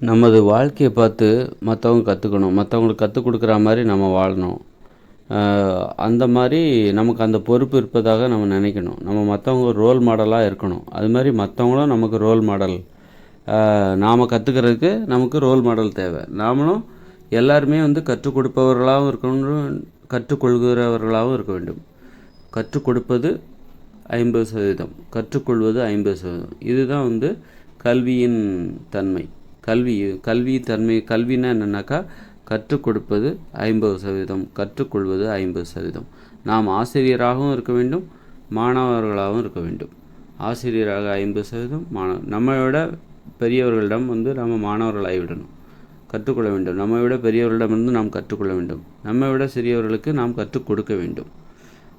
நமது வாழ்க்கையை பார்த்து மற்றவங்க கற்றுக்கணும் மற்றவங்களுக்கு கற்றுக் கொடுக்குற மாதிரி நம்ம வாழணும். அந்த மாதிரி நமக்கு அந்த பொறுப்பு இருப்பதாக நம்ம நினைக்கணும். நம்ம மற்றவங்க ரோல் மாடலாக இருக்கணும். அது மாதிரி மற்றவங்களும் நமக்கு ரோல் மாடல் நாம் கற்றுக்கிறதுக்கு நமக்கு ரோல் மாடல் தேவை. நாமளும் எல்லாருமே வந்து கற்றுக் கொடுப்பவர்களாகவும் இருக்கணும். கற்றுக்கொள்கிறவர்களாகவும் இருக்க வேண்டும். கற்றுக் கொடுப்பது ஐம்பது சதவீதம். கற்றுக்கொள்வது ஐம்பது சதவீதம். இதுதான் வந்து கல்வியின் தன்மை. கல்வி கல்வி தன்மை கல்வின்னா என்னென்னாக்கா கற்றுக் கொடுப்பது ஐம்பது சதவீதம் கற்றுக்கொள்வது ஐம்பது சதவீதம். நாம் ஆசிரியராகவும் இருக்க வேண்டும் மாணவர்களாகவும் இருக்க வேண்டும். ஆசிரியராக ஐம்பது சதவீதம் மாணவ நம்மளோட விட பெரியவர்களிடம் வந்து நம்ம மாணவர்களாகி விடணும். கற்றுக்கொள்ள வேண்டும். நம்மை விட பெரியவர்களிடமிருந்து நாம் கற்றுக்கொள்ள வேண்டும். நம்மை விட சிறியவர்களுக்கு நாம் கற்றுக் கொடுக்க வேண்டும்.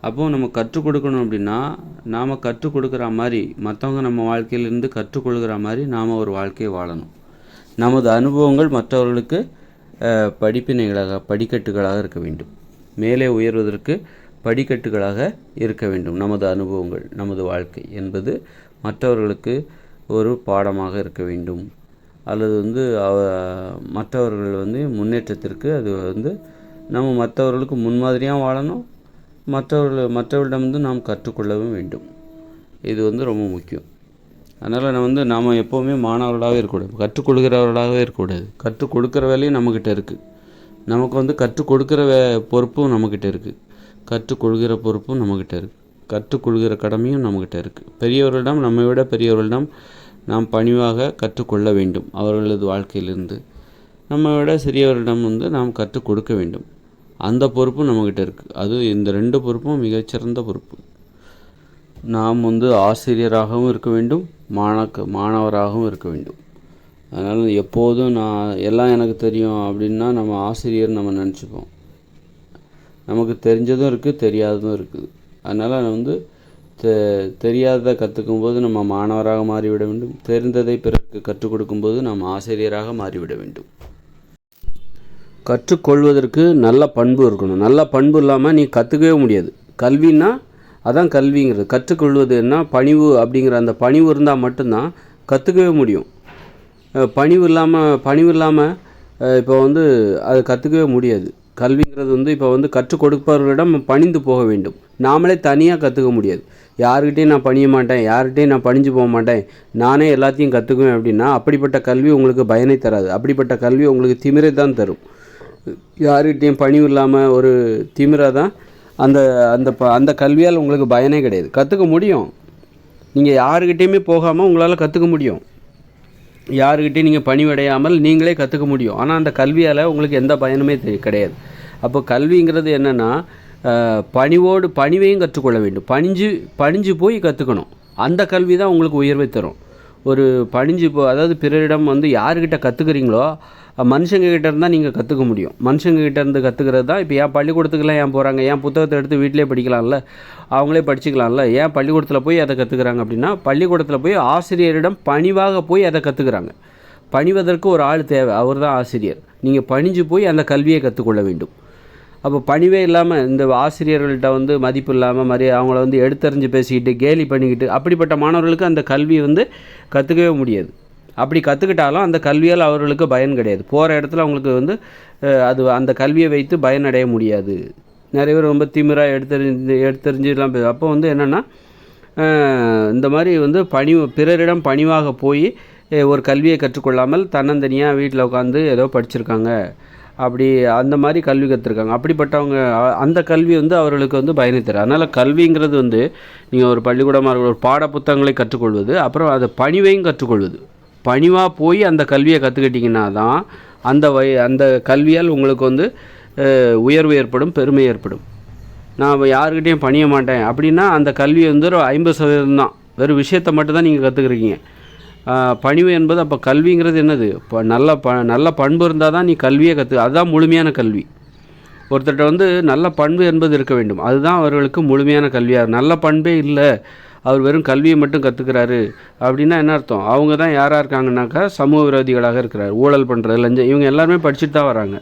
அப்போது நம்ம கற்றுக் கொடுக்கணும் அப்படின்னா நாம் கற்றுக் கொடுக்குற மாதிரி மற்றவங்க நம்ம வாழ்க்கையிலேருந்து கற்றுக்கொள்கிற மாதிரி நாம் ஒரு வாழ்க்கையை வாழணும். நமது அனுபவங்கள் மற்றவர்களுக்கு படிப்பினைகளாக படிக்கட்டுகளாக இருக்க வேண்டும். மேலே உயர்வதற்கு படிக்கட்டுகளாக இருக்க வேண்டும். நமது அனுபவங்கள் நமது வாழ்க்கை என்பது மற்றவர்களுக்கு ஒரு பாடமாக இருக்க வேண்டும். அல்லது வந்து மற்றவர்கள் வந்து முன்னேற்றத்திற்கு அது வந்து நம்ம மற்றவர்களுக்கு முன்மாதிரியாக வாழணும். மற்றவர்கள் மற்றவர்களிடம் வந்து நாம் கற்றுக்கொள்ளவும் வேண்டும். இது வந்து ரொம்ப முக்கியம். அதனால் நான் வந்து நாம் எப்போவுமே மாணவர்களாகவே இருக்கக்கூடாது கற்றுக்கொள்கிறவர்களாகவே இருக்கக்கூடாது கற்றுக் கொடுக்குற வேலையும் நம்மக்கிட்ட இருக்குது நமக்கு வந்து கற்றுக் கொடுக்குற வே பொறுப்பும் நம்மக்கிட்ட இருக்குது கற்றுக்கொள்கிற பொறுப்பும் நம்மக்கிட்ட இருக்குது கற்றுக்கொள்கிற கடமையும் நம்மக்கிட்ட இருக்குது பெரியவர்களிடம் நம்மை விட பெரியவர்களிடம் நாம் பணிவாக கற்றுக்கொள்ள வேண்டும். அவர்களது வாழ்க்கையிலிருந்து நம்ம விட சிறியவரிடம் வந்து நாம் கற்றுக் கொடுக்க வேண்டும். அந்த பொறுப்பும் நம்மக்கிட்ட இருக்குது அது இந்த ரெண்டு பொறுப்பும் மிகச்சிறந்த பொறுப்பு. நாம் வந்து ஆசிரியராகவும் இருக்க வேண்டும் மாணக்க மாணவராகவும் இருக்க வேண்டும். அதனால் எப்போதும் நான் எல்லாம் எனக்கு தெரியும் அப்படின்னா நம்ம ஆசிரியர் நம்ம நினச்சிப்போம். நமக்கு தெரிஞ்சதும் இருக்குது தெரியாததும் இருக்குது அதனால் வந்து தெ தெரியாததை கற்றுக்கும் போது நம்ம மாணவராக மாறிவிட வேண்டும். தெரிந்ததை பிறருக்கு கற்றுக் கொடுக்கும்போது நாம் ஆசிரியராக மாறிவிட வேண்டும். கற்றுக்கொள்வதற்கு நல்ல பண்பு இருக்கணும். நல்ல பண்பு இல்லாமல் நீ கற்றுக்கவே முடியாது. கல்வின்னா அதான் கல்விங்கிறது. கற்றுக்கொள்வது என்ன பணிவு அப்படிங்கிற அந்த பணிவு இருந்தால் மட்டும்தான் கற்றுக்கவே முடியும். பணிவு இல்லாமல் பணிவு இல்லாமல் இப்போ வந்து அது கற்றுக்கவே முடியாது. கல்விங்கிறது வந்து இப்போ வந்து கற்றுக் கொடுப்பவர்களிடம் பணிந்து போக வேண்டும். நாமளே தனியாக கற்றுக்க முடியாது. யாருக்கிட்டையும் நான் பணிய மாட்டேன் யார்கிட்டையும் நான் பணிஞ்சு போக மாட்டேன். நானே எல்லாத்தையும் கற்றுக்குவேன் அப்படின்னா அப்படிப்பட்ட கல்வி உங்களுக்கு பயனை தராது. அப்படிப்பட்ட கல்வி உங்களுக்கு திமிரை தான் தரும். யாருக்கிட்டையும் பணிவு இல்லாமல் ஒரு திமிரை தான் அந்த அந்த ப அந்த கல்வியால் உங்களுக்கு பயனே கிடையாது. கற்றுக்க முடியும். நீங்கள் யாருக்கிட்டேயுமே போகாமல் உங்களால் கற்றுக்க முடியும். யாருக்கிட்டையும் நீங்கள் பணிவடையாமல் நீங்களே கற்றுக்க முடியும். ஆனால் அந்த கல்வியால் உங்களுக்கு எந்த பயனுமே கிடையாது. அப்போ கல்விங்கிறது என்னென்னா பணிவோடு பணிவையும் கற்றுக்கொள்ள வேண்டும். பணிஞ்சு பணிஞ்சு போய் கற்றுக்கணும் அந்த கல்வி தான் உங்களுக்கு உயர்வை தரும். ஒரு பணிஞ்சு போ அதாவது பிறரிடம் வந்து யாருக்கிட்ட கற்றுக்குறீங்களோ மனுஷங்க கிட்ட இருந்தால் நீங்கள் கற்றுக்க முடியும். மனுஷங்க கிட்ட இருந்து கற்றுக்கிறது தான். இப்போ ஏன் பள்ளிக்கூடத்துக்குலாம் ஏன் போகிறாங்க ஏன் புத்தகத்தை எடுத்து வீட்டிலே படிக்கலாம்ல? அவங்களே படிச்சுக்கலாம்ல? ஏன் பள்ளிக்கூடத்தில் போய் அதை கற்றுக்குறாங்க அப்படின்னா பள்ளிக்கூடத்தில் போய் ஆசிரியரிடம் பணிவாக போய் அதை கற்றுக்குறாங்க பணிவதற்கு ஒரு ஆள் தேவை. அவர் தான் ஆசிரியர். நீங்கள் பணிஞ்சு போய் அந்த கல்வியை கற்றுக்கொள்ள வேண்டும். அப்போ பணிவே இல்லாமல் இந்த ஆசிரியர்கள்ட்ட வந்து மதிப்பு இல்லாமல் மாதிரி அவங்கள வந்து எடுத்தறிஞ்சு பேசிக்கிட்டு கேலி பண்ணிக்கிட்டு அப்படிப்பட்ட மாணவர்களுக்கு அந்த கல்வி வந்து கற்றுக்கவே முடியாது. அப்படி கற்றுக்கிட்டாலும் அந்த கல்வியால் அவர்களுக்கு பயன் கிடையாது. போகிற இடத்துல அவங்களுக்கு வந்து அது அந்த கல்வியை வைத்து பயனடைய முடியாது. நிறைய பேர் ரொம்ப திமிராக எடுத்தறிஞ்சு எடுத்தறிஞ்சுலாம் அப்போ வந்து என்னென்னா இந்த மாதிரி வந்து பணிவு பிறரிடம் பணிவாக போய் ஒரு கல்வியை கற்றுக்கொள்ளாமல் தன்னந்தனியாக வீட்டில் உட்காந்து ஏதோ படிச்சிருக்காங்க. அப்படி அந்த மாதிரி கல்வி கற்றுருக்காங்க அப்படிப்பட்டவங்க அந்த கல்வி வந்து அவர்களுக்கு வந்து பயனை தரும். அதனால் கல்விங்கிறது வந்து நீங்கள் ஒரு பள்ளிக்கூடமாக ஒரு பாட புத்தகங்களை கற்றுக்கொள்வது அப்புறம் அதை பணிவையும் கற்றுக்கொள்வது. பணிவாக போய் அந்த கல்வியை கற்றுக்கிட்டிங்கன்னா தான் அந்த வய அந்த கல்வியால் உங்களுக்கு வந்து உயர்வு ஏற்படும் பெருமை ஏற்படும். நான் யாருக்கிட்டேயும் பணிய மாட்டேன். அப்படின்னா அந்த கல்வி வந்து ஒரு ஐம்பது சதவீதம் தான் வெறும் விஷயத்தை மட்டும் தான் நீங்கள் கற்றுக்குறீங்க பணிவு என்பது அப்போ கல்விங்கிறது என்னது? இப்போ நல்ல ப நல்ல பண்பு இருந்தால் தான் நீ கல்வியை கற்று அதுதான் முழுமையான கல்வி. ஒருத்தர்கிட்ட வந்து நல்ல பண்பு என்பது இருக்க வேண்டும். அதுதான் அவர்களுக்கு முழுமையான கல்வியாக நல்ல பண்பே இல்லை. அவர் வெறும் கல்வியை மட்டும் கற்றுக்கிறாரு அப்படின்னா என்ன அர்த்தம்? அவங்க தான் யாராக இருக்காங்கனாக்கா சமூக விரோதிகளாக இருக்கிறார். ஊழல் பண்ணுறது லஞ்சம் இவங்க எல்லாருமே படிச்சுட்டு தான் வராங்க.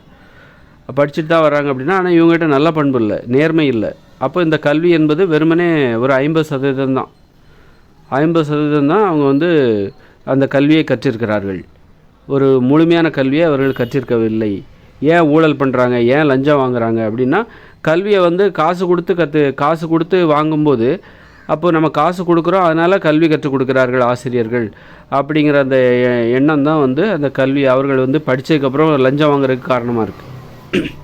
படிச்சுட்டு தான் வராங்க அப்படின்னா ஆனால் இவங்ககிட்ட நல்ல பண்பு இல்லை. நேர்மை இல்லை. அப்போ இந்த கல்வி என்பது வெறுமனே ஒரு ஐம்பது சதவீதம் தான் ஐம்பது சதவீதம் தான் அவங்க வந்து அந்த கல்வியை கற்றிருக்கிறார்கள். ஒரு முழுமையான கல்வியை அவர்கள் கற்றிருக்கவில்லை. ஏன் ஊழல் பண்ணுறாங்க ஏன் லஞ்சம் வாங்குறாங்க? அப்படின்னா கல்வியை வந்து காசு கொடுத்து கற்று காசு கொடுத்து வாங்கும்போது அப்போ நம்ம காசு கொடுக்குறோம் அதனால் கல்வி கற்றுக் கொடுக்குறார்கள் ஆசிரியர்கள். அப்படிங்கிற அந்த எண்ணம் தான் வந்து அந்த கல்வி அவர்கள் வந்து படித்ததுக்கப்புறம் லஞ்சம் வாங்குறதுக்கு காரணமாக இருக்குது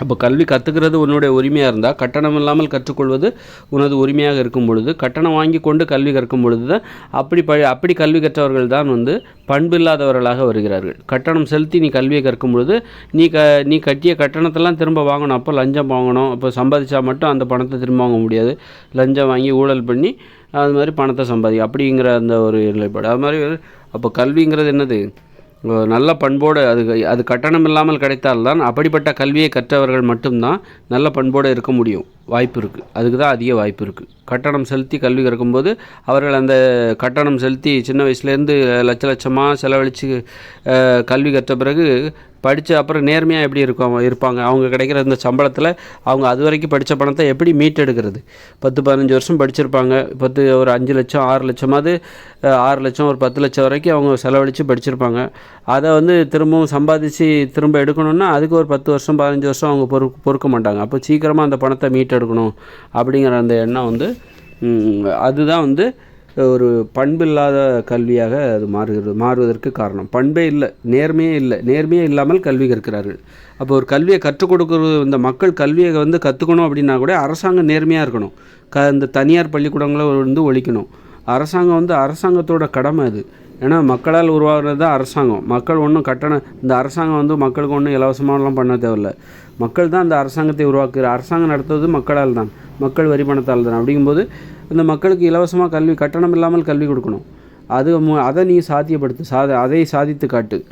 அப்போ கல்வி கற்றுக்கிறது உன்னுடைய உரிமையாக இருந்தால் கட்டணம் இல்லாமல் கற்றுக்கொள்வது உனது உரிமையாக இருக்கும் பொழுது கட்டணம் வாங்கி கொண்டு கல்வி கற்கும் பொழுது தான் அப்படி ப அப்படி கல்வி கற்றவர்கள் தான் வந்து பண்பில்லாதவர்களாக வருகிறார்கள். கட்டணம் செலுத்தி நீ கல்வியை கற்கும் பொழுது நீ க நீ கட்டிய கட்டணத்தெல்லாம் திரும்ப வாங்கணும். அப்போ லஞ்சம் வாங்கணும். அப்போ சம்பாதிச்சா மட்டும் அந்த பணத்தை திரும்ப வாங்க முடியாது. லஞ்சம் வாங்கி ஊழல் பண்ணி அது மாதிரி பணத்தை சம்பாதி அப்படிங்கிற அந்த ஒரு நிலைப்பாடு. அது மாதிரி அப்போ கல்விங்கிறது என்னது? நல்ல பண்போடு அது அது கட்டணம் இல்லாமல் கிடைத்தால்தான் அப்படிப்பட்ட கல்வியை கற்றவர்கள் மட்டும்தான் நல்ல பண்போடு இருக்க முடியும். வாய்ப்பு இருக்குது அதுக்கு தான் அதிக வாய்ப்பு இருக்குது கட்டணம் செலுத்தி கல்வி கற்கும்போது அவர்கள் அந்த கட்டணம் செலுத்தி சின்ன வயசுலேருந்து லட்ச லட்சமாக செலவழித்து கல்வி கற்ற பிறகு படித்த அப்புறம் நேர்மையாக எப்படி இருக்கும் இருப்பாங்க? அவங்க கிடைக்கிற இந்த சம்பளத்தில் அவங்க அது வரைக்கும் படித்த பணத்தை எப்படி மீட்டெடுக்கிறது? பத்து பதினஞ்சு வருஷம் படிச்சிருப்பாங்க. பத்து ஒரு அஞ்சு லட்சம் ஆறு லட்சமாவது ஆறு லட்சம் ஒரு பத்து லட்சம் வரைக்கும் அவங்க செலவழித்து படிச்சிருப்பாங்க. அதை வந்து திரும்பவும் சம்பாதிச்சு திரும்ப எடுக்கணும்னா அதுக்கு ஒரு பத்து வருஷம் பதினஞ்சு வருஷம் அவங்க பொறு பொறுக்க மாட்டாங்க. அப்போ சீக்கிரமாக அந்த பணத்தை மீட்டெடுக்கணும் அப்படிங்கிற அந்த எண்ணம் வந்து அதுதான் வந்து ஒரு பண்பில்லாத கல்வியாக அது மாறுகிறது மாறுவதற்கு காரணம். பண்பே இல்லை நேர்மையே இல்லை. நேர்மையே இல்லாமல் கல்வி கற்கிறார்கள். அப்போ ஒரு கல்வியை கற்றுக் கொடுக்குறது இந்த மக்கள் கல்வியை வந்து கற்றுக்கணும் அப்படின்னா கூட அரசாங்கம் நேர்மையாக இருக்கணும். க இந்த தனியார் பள்ளிக்கூடங்களை வந்து ஒழிக்கணும். அரசாங்கம் வந்து அரசாங்கத்தோட கடமை அது. ஏன்னா மக்களால் உருவாகிறது தான் அரசாங்கம். மக்கள் ஒன்றும் கட்டணம் இந்த அரசாங்கம் வந்து மக்களுக்கு ஒன்றும் இலவசமாகலாம் பண்ண தேவையில்ல. மக்கள் தான் அந்த அரசாங்கத்தை உருவாக்குற அரசாங்கம் நடத்துவது மக்களால் தான். மக்கள் வரி பணத்தால் தான். அப்படிங்கும்போது இந்த மக்களுக்கு இலவசமாக கல்வி கட்டணம் இல்லாமல் கல்வி கொடுக்கணும். அது மு- அதை நீ சாத்தியப்படுத்து சாத அதை சாதித்து காட்டு.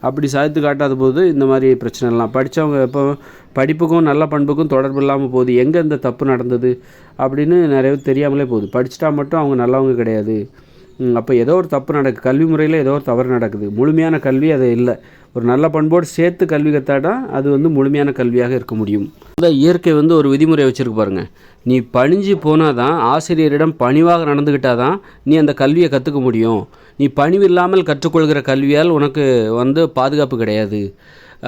அப்படி சாதித்து காட்டாத போது இந்த மாதிரி பிரச்சனை எல்லாம். படித்தவங்க இப்போ படிப்புக்கும் நல்ல பண்புக்கும் தொடர்பு இல்லாமல் போகுது. எங்கே இந்த தப்பு நடந்தது? அப்படின்னு நிறைய பேர் தெரியாமலே போகுது. படிச்சிட்டா மட்டும் அவங்க நல்லவங்க கிடையாது. அப்போ ஏதோ ஒரு தப்பு நடக்குது கல்வி முறையில் ஏதோ ஒரு தவறு நடக்குது. முழுமையான கல்வி அது இல்லை. ஒரு நல்ல பண்போடு சேர்த்து கல்வி கற்றாடா அது வந்து முழுமையான கல்வியாக இருக்க முடியும். இயற்கை வந்து ஒரு விதிமுறை வச்சுருக்கு பாருங்க. நீ பணிஞ்சு போனால் தான் ஆசிரியரிடம் பணிவாக நடந்துக்கிட்டால் தான் நீ அந்த கல்வியை கற்றுக்க முடியும். நீ பணிவு இல்லாமல் கற்றுக்கொள்கிற கல்வியால் உனக்கு வந்து பாதுகாப்பு கிடையாது.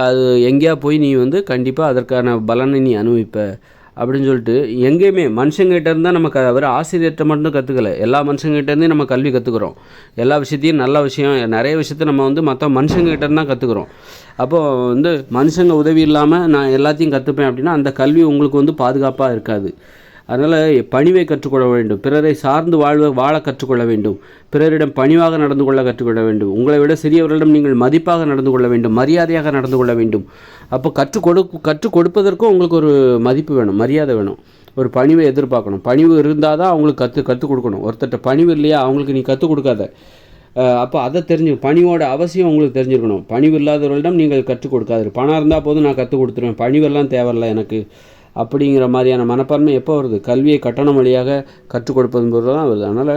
அது எங்கேயா போய் நீ வந்து கண்டிப்பாக அதற்கான பலனை நீ அனுபவிப்ப. அப்படின்னு சொல்லிட்டு எங்கேயுமே மனுஷங்கிட்ட இருந்தால் நம்ம க வெறும் ஆசிரியர்கிட்ட மட்டும் கற்றுக்கல எல்லா மனுஷங்கிட்ட இருந்தே நம்ம கல்வி கற்றுக்குறோம் எல்லா விஷயத்தையும் நல்ல விஷயம் நிறைய விஷயத்த நம்ம வந்து மற்ற மனுஷங்கிட்ட தான் கற்றுக்குறோம் அப்போது வந்து மனுஷங்க உதவி இல்லாமல் நான் எல்லாத்தையும் கற்றுப்பேன் அப்படின்னா அந்த கல்வி உங்களுக்கு வந்து பாதுகாப்பாக இருக்காது. அதனால் பணிவை கற்றுக்கொள்ள வேண்டும். பிறரை சார்ந்து வாழ்வ வாழ கற்றுக்கொள்ள வேண்டும். பிறரிடம் பணிவாக நடந்து கொள்ள கற்றுக்கொள்ள வேண்டும். உங்களை விட சிறியவர்களிடம் நீங்கள் மதிப்பாக நடந்து கொள்ள வேண்டும். மரியாதையாக நடந்து கொள்ள வேண்டும். அப்போ கற்றுக் கொடு கற்றுக் கொடுப்பதற்கும் உங்களுக்கு ஒரு மதிப்பு வேணும் மரியாதை வேணும். ஒரு பணிவை எதிர்பார்க்கணும். பணிவு இருந்தால் தான் அவங்களுக்கு கற்று கற்றுக் கொடுக்கணும். ஒருத்தர்கிட்ட பணிவு இல்லையா அவங்களுக்கு நீ கற்றுக் கொடுக்காத. அப்போ அதை தெரிஞ்சு பணிவோட அவசியம் உங்களுக்கு தெரிஞ்சிருக்கணும். பணிவு இல்லாதவர்களிடம் நீங்கள் கற்றுக் கொடுக்காது பணம் இருந்தால் போதும் நான் கற்றுக் கொடுத்துருவேன். பணிவெல்லாம் தேவையில்ல எனக்கு. அப்படிங்கிற மாதிரியான மனப்பான்மை எப்போ வருது? கல்வியை கட்டணம் வழியாக கற்றுக் கொடுப்பது தான் வருது. அதனால்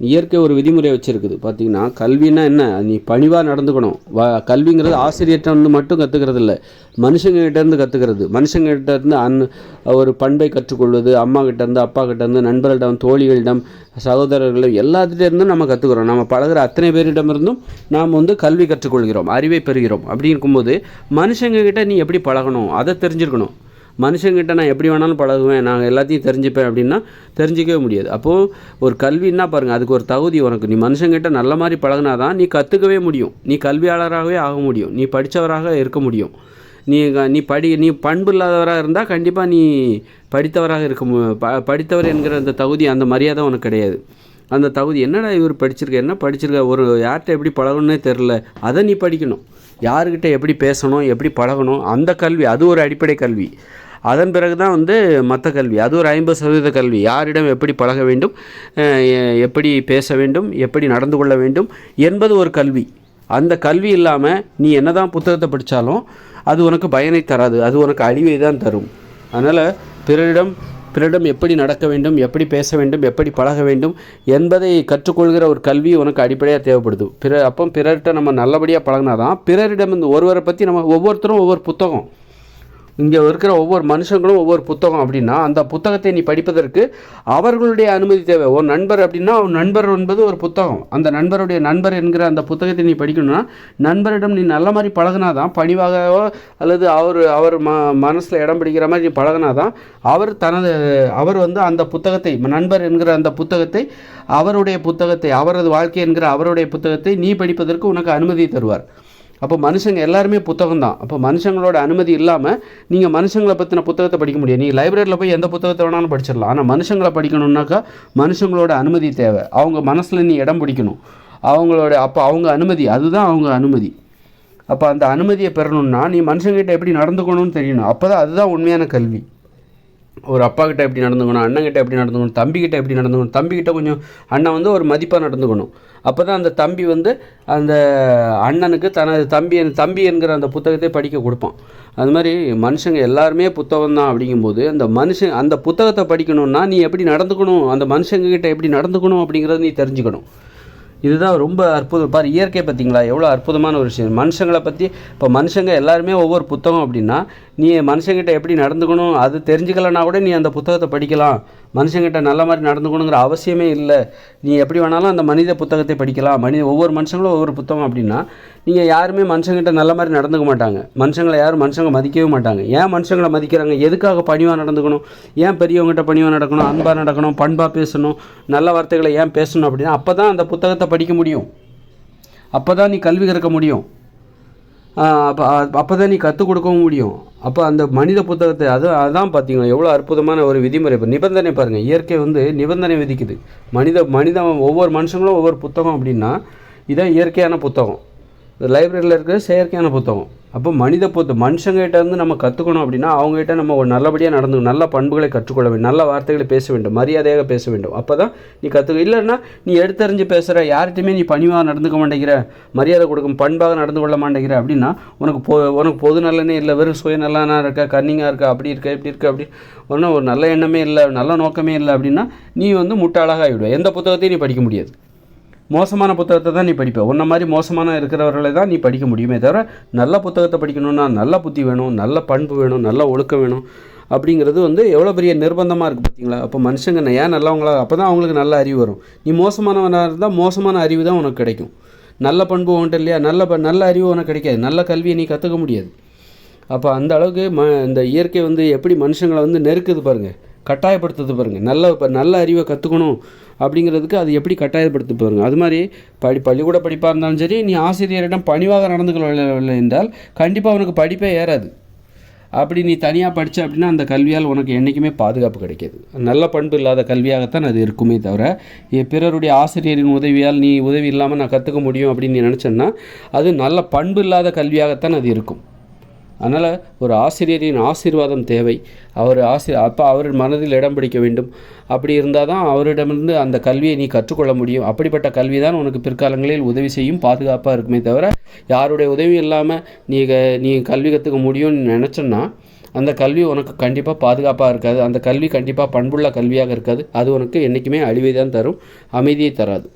இயற்கை ஒரு விதிமுறை வச்சுருக்குது. பார்த்தீங்கன்னா கல்வின்னா என்ன? நீ பணிவாக நடந்துக்கணும். வ கல்விங்கிறது ஆசிரியர்கிட்ட வந்து மட்டும் கற்றுக்கிறது இல்லை மனுஷங்ககிட்டேருந்து கற்றுக்கிறது மனுஷங்ககிட்ட இருந்து அன் ஒரு பண்பை கற்றுக்கொள்வது அம்மா கிட்டேருந்து அப்பா கிட்டேருந்து நண்பர்களிடம் தோழிகளிடம் சகோதரர்களிடம் எல்லாத்துகிட்டேருந்தும் நம்ம கற்றுக்கிறோம் நம்ம பழகுற அத்தனை பேரிடமிருந்தும் நாம் வந்து கல்வி கற்றுக்கொள்கிறோம் அறிவை பெறுகிறோம். அப்படி இருக்கும்போது மனுஷங்ககிட்ட நீ எப்படி பழகணும்? அதை தெரிஞ்சிருக்கணும் மனுஷங்கிட்ட நான் எப்படி வேணாலும் பழகுவேன் நான் எல்லாத்தையும் தெரிஞ்சுப்பேன் அப்படின்னா தெரிஞ்சிக்கவே முடியாது. அப்போது ஒரு கல்வின்னா பாருங்கள் அதுக்கு ஒரு தகுதி உனக்கு. நீ மனுஷங்கிட்ட நல்ல மாதிரி பழகுனா தான் நீ கற்றுக்கவே முடியும். நீ கல்வியாளராகவே ஆக முடியும். நீ படித்தவராக இருக்க முடியும். நீ க- நீ படி நீ பண்பு இல்லாதவராக இருந்தால் கண்டிப்பாக நீ படித்தவராக இருக்க மு ப படித்தவர் என்கிற அந்த தகுதி அந்த மரியாதை உனக்கு கிடையாது. அந்த தகுதி என்னடா இவர் படிச்சிருக்க என்ன படிச்சிருக்க ஒரு யார்கிட்ட எப்படி பழகணுன்னே தெரில அதை நீ படிக்கணும். யாருக்கிட்ட எப்படி பேசணும் எப்படி பழகணும் அந்த கல்வி அது ஒரு அடிப்படை கல்வி. அதன் பிறகு தான் வந்து மற்ற கல்வி. அது ஒரு ஐம்பது சதவீத கல்வி. யாரிடம் எப்படி பழக வேண்டும் எப்படி பேச வேண்டும் எப்படி நடந்து கொள்ள வேண்டும் என்பது ஒரு கல்வி. அந்த கல்வி இல்லாமல் நீ என்ன தான் புத்தகத்தை படித்தாலும் அது உனக்கு பயனை தராது. அது உனக்கு அழிவை தான் தரும். அதனால் பிறரிடம் பிறரிடம் எப்படி நடக்க வேண்டும் எப்படி பேச வேண்டும் எப்படி பழக வேண்டும் என்பதை கற்றுக்கொள்கிற ஒரு கல்வி உனக்கு அடிப்படையாக தேவைப்படுது. பிற அப்போ பிறர்கிட்ட நம்ம நல்லபடியாக பழகினா தான் பிறரிடம் இந்த ஒருவரை பற்றி நம்ம ஒவ்வொருத்தரும் ஒவ்வொரு புத்தகம். இங்கே இருக்கிற ஒவ்வொரு மனுஷங்களும் ஒவ்வொரு புத்தகம் அப்படின்னா அந்த புத்தகத்தை நீ படிப்பதற்கு அவர்களுடைய அனுமதி தேவை. ஒரு நண்பர் அப்படின்னா ஒரு நண்பர் என்பது ஒரு புத்தகம். அந்த நண்பருடைய நண்பர் என்கிற அந்த புத்தகத்தை நீ படிக்கணும்னா நண்பரிடம் நீ நல்ல மாதிரி பழகினா தான் பணிவாகவோ அல்லது அவர் அவர் ம மனசில் இடம் பிடிக்கிற மாதிரி நீ பழகினா தான் அவர் தனது அவர் வந்து அந்த புத்தகத்தை நண்பர் என்கிற அந்த புத்தகத்தை அவருடைய புத்தகத்தை அவரது வாழ்க்கை என்கிற அவருடைய புத்தகத்தை நீ படிப்பதற்கு உனக்கு அனுமதி தருவார். அப்போ மனுஷங்க எல்லாருமே புத்தகம் தான் அப்போ மனுஷங்களோட அனுமதி இல்லாமல் நீங்கள் மனுஷங்களை பற்றின புத்தகத்தை படிக்க முடியாது. நீங்கள் லைப்ரரியில் போய் எந்த புத்தகத்தை வேணாலும் படிச்சிடலாம். ஆனால் மனுஷங்களை படிக்கணுன்னாக்கா மனுஷங்களோட அனுமதி தேவை. அவங்க மனசில் நீ இடம் பிடிக்கணும். அவங்களோட அப்போ அவங்க அனுமதி அதுதான் அவங்க அனுமதி. அப்போ அந்த அனுமதியை பெறணும்னா நீ மனுஷங்கிட்ட எப்படி நடந்துக்கணும்னு தெரியணும். அப்போ தான் அதுதான் உண்மையான கல்வி. ஒரு அப்பா கிட்ட எப்படி நடந்துக்கணும் அண்ணன்கிட்ட எப்படி நடந்துக்கணும் தம்பிக்கிட்ட எப்படி நடந்துக்கணும் தம்பிக்கிட்ட கொஞ்சம் அண்ணன் வந்து ஒரு மதிப்பாக நடந்துக்கணும். அப்போ தான் அந்த தம்பி வந்து அந்த அண்ணனுக்கு தனது தம்பி தம்பி என்கிற அந்த புத்தகத்தை படிக்க கொடுப்பான். அது மாதிரி மனுஷங்க எல்லாருமே புத்தகம் தான் அப்படிங்கும்போது அந்த மனுஷன் அந்த புத்தகத்தை படிக்கணும்னா நீ எப்படி நடந்துக்கணும் அந்த மனுஷங்கக்கிட்ட எப்படி நடந்துக்கணும் அப்படிங்கிறத நீ தெரிஞ்சுக்கணும். இதுதான் ரொம்ப அற்புதம். பாரு இயற்கை பார்த்தீங்களா எவ்வளோ அற்புதமான ஒரு விஷயம். மனுஷங்களை பற்றி இப்போ மனுஷங்க எல்லாருமே ஒவ்வொரு புத்தகம் அப்படின்னா நீ மனுஷங்கிட்ட எப்படி நடந்துக்கணும்? அது தெரிஞ்சுக்கலனா கூட நீ அந்த புத்தகத்தை படிக்கலாம். மனுஷங்கிட்ட நல்ல மாதிரி நடந்துக்கணுங்கிற அவசியமே இல்லை. நீ எப்படி வேணாலும் அந்த மனித புத்தகத்தை படிக்கலாம். மனித ஒவ்வொரு மனுஷங்களும் ஒவ்வொரு புத்தகம் அப்படின்னா நீங்கள் யாருமே மனுஷங்கிட்ட நல்ல மாதிரி நடந்துக்க மாட்டாங்க. மனுஷங்களை யாரும் மனுஷங்க மதிக்கவே மாட்டாங்க. ஏன் மனுஷங்களை மதிக்கிறாங்க? எதுக்காக பணிவாக நடந்துக்கணும்? ஏன் பெரியவங்ககிட்ட பணிவாக நடக்கணும்? அன்பாக நடக்கணும்? பண்பாக பேசணும்? நல்ல வார்த்தைகளை ஏன் பேசணும் அப்படின்னா அப்போ தான் அந்த புத்தகத்தை படிக்க முடியும். அப்போ தான் நீ கல்வி கற்க முடியும். அப்போ அப்போ தான் நீ கற்றுக் கொடுக்கவும் முடியும். அப்போ அந்த மனித புத்தகத்தை அது அதான் பார்த்தீங்கன்னா எவ்வளோ அற்புதமான ஒரு விதிமுறை. இப்போ நிபந்தனை பாருங்கள் இயற்கை வந்து நிபந்தனை விதிக்குது. மனித மனிதன் ஒவ்வொரு மனுஷங்களும் ஒவ்வொரு புத்தகம் அப்படின்னா இதான் இயற்கையான புத்தகம். லைப்ரரியில் இருக்கிற செயற்கையான புத்தகம். அப்போ மனித புத்த மனுஷங்கிட்ட இருந்து நம்ம கற்றுக்கணும் அப்படின்னா அவங்ககிட்ட நம்ம ஒரு நல்லபடியாக நடந்து நல்ல பண்புகளை கற்றுக்கொள்ள வேண்டும் நல்ல வார்த்தைகளை பேச வேண்டும் மரியாதையாக பேச வேண்டும். அப்போ தான் நீ கற்றுக்க இல்லைன்னா நீ எடுத்தறிஞ்சு பேசுகிற யார்கிட்டையுமே நீ பணிவாக நடந்துக்க மாட்டேங்கிற மரியாதை கொடுக்கும் பண்பாக நடந்து கொள்ள மாட்டேங்கிற அப்படின்னா உனக்கு பொ உனக்கு பொது நலனே இல்லை வெறும் சுயநலனாக இருக்க கன்னிங்காக இருக்க அப்படி இருக்க இப்படி இருக்க அப்படி ஒன்றும் ஒரு நல்ல எண்ணமே இல்லை நல்ல நோக்கமே இல்லை அப்படின்னா நீ வந்து முட்டாளாக ஆகிவிடுவ. எந்த புத்தகத்தையும் நீ படிக்க முடியாது. மோசமான புத்தகத்தை தான் நீ படிப்ப. உன்ன மாதிரி மோசமான இருக்கிறவர்களை தான் நீ படிக்க முடியுமே தவிர நல்ல புத்தகத்தை படிக்கணும்னா நல்ல புத்தி வேணும் நல்ல பண்பு வேணும் நல்ல ஒழுக்கம் வேணும் அப்படிங்கிறது வந்து எவ்வளோ பெரிய நிர்பந்தமாக இருக்குது பார்த்தீங்களா அப்போ மனுஷங்க ஏன் நல்லவங்களா? அப்போ தான் அவங்களுக்கு நல்ல அறிவு வரும். நீ மோசமானவனாக இருந்தால் மோசமான அறிவு தான் உனக்கு கிடைக்கும். நல்ல பண்பு உன்ட்டு இல்லையா? நல்ல ப நல்ல அறிவு உனக்கு கிடைக்காது. நல்ல கல்வியை நீ கற்றுக்க முடியாது. அப்போ அந்த அளவுக்கு ம இந்த இயற்கை வந்து எப்படி மனுஷங்களை வந்து நெருக்குது பாருங்கள் கட்டாயப்படுத்துறது பாருங்கள் நல்ல இப்போ நல்ல அறிவை கற்றுக்கணும் அப்படிங்கிறதுக்கு அது எப்படி கட்டாயப்படுத்து பாருங்கள் அது மாதிரி படி பள்ளிக்கூட படிப்பாக இருந்தாலும் சரி நீ ஆசிரியரிடம் பணிவாக நடந்துக்கவில்லை என்றால் கண்டிப்பாக உனக்கு படிப்பே ஏறாது. அப்படி நீ தனியாக படித்த அப்படின்னா அந்த கல்வியால் உனக்கு என்றைக்குமே பாதுகாப்பு கிடைக்கிது. நல்ல பண்பு இல்லாத கல்வியாகத்தான் அது இருக்குமே தவிர பிறருடைய ஆசிரியரின் உதவியால் நீ உதவி இல்லாமல் நான் கற்றுக்க முடியும் அப்படின்னு நீ நினச்சேன்னா அது நல்ல பண்பு இல்லாத கல்வியாகத்தான் அது இருக்கும். அதனால் ஒரு ஆசிரியரின் ஆசீர்வாதம் தேவை. அவர் ஆசி அப்போ அவர் மனதில் இடம் பிடிக்க வேண்டும். அப்படி இருந்தால் தான் அவரிடமிருந்து அந்த கல்வியை நீ கற்றுக்கொள்ள முடியும். அப்படிப்பட்ட கல்வி தான் உனக்கு பிற்காலங்களில் உதவி செய்யும் பாதுகாப்பாக இருக்குமே தவிர யாருடைய உதவி இல்லாமல் நீ நீ கல்வி கற்றுக்க முடியும்னு நினச்சோன்னா அந்த கல்வி உனக்கு கண்டிப்பாக பாதுகாப்பாக இருக்காது. அந்த கல்வி கண்டிப்பாக பண்புள்ள கல்வியாக இருக்காது. அது உனக்கு என்றைக்குமே அழிவை தான் தரும் அமைதியை தராது.